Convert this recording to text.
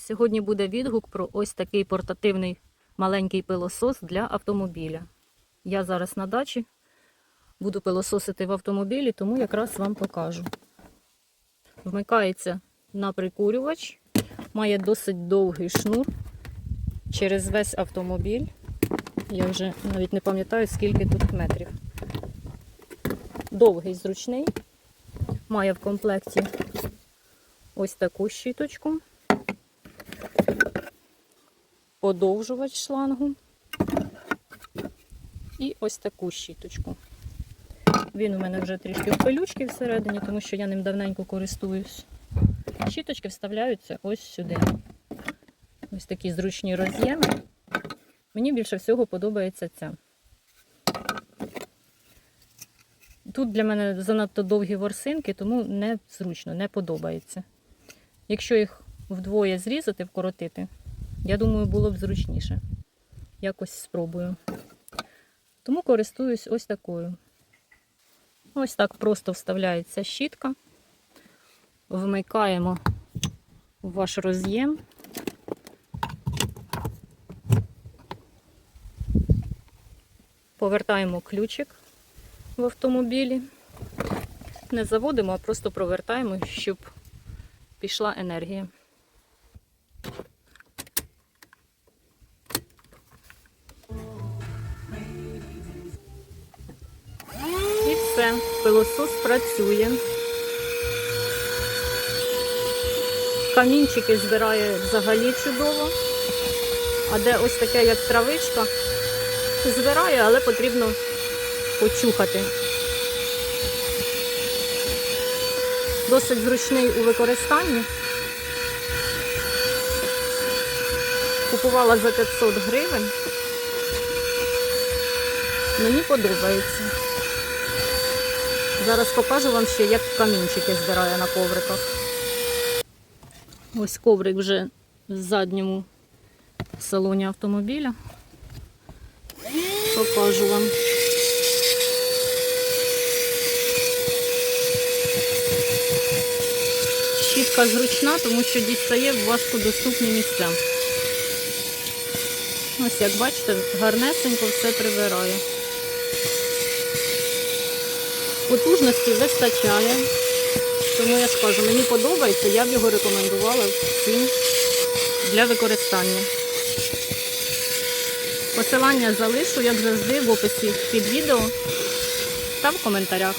Сьогодні буде відгук про ось такий портативний маленький пилосос для автомобіля. Я зараз на дачі буду пилососити в автомобілі, тому якраз вам покажу. Вмикається на прикурювач, має досить довгий шнур через весь автомобіль. Я вже навіть не пам'ятаю, скільки тут метрів. Довгий, зручний. Має в комплекті ось таку щіточку, подовжувач шлангу і ось таку щіточку. Він у мене вже трішки в пилючки всередині, тому що я ним давненько користуюсь. Щіточки вставляються ось сюди. Ось такі зручні роз'єми. Мені більше всього подобається ця. Тут для мене занадто довгі ворсинки, тому не зручно, не подобається. Якщо їх вдвоє зрізати, вкоротити, я думаю, було б зручніше. Якось спробую. Тому користуюсь ось такою. Ось так просто вставляється щітка. Вмикаємо ваш роз'єм. Повертаємо ключик в автомобілі. Не заводимо, а просто провертаємо, щоб пішла енергія. Все, пилосос працює. Камінчики збирає взагалі чудово. А де ось таке, як травичка, збирає, але потрібно почухати. Досить зручний у використанні. Купувала за 500 гривень. Мені подобається. Зараз покажу вам ще, як камінчики збирає на ковриках. Ось коврик вже в задньому салоні автомобіля. Покажу вам. Щітка зручна, тому що дістає в важкодоступні місця. Ось як бачите, гарнесенько все прибирає. Потужності вистачає. Тому я скажу, мені подобається, я б його рекомендувала всім для використання. Посилання залишу, як завжди, в описі під відео та в коментарях.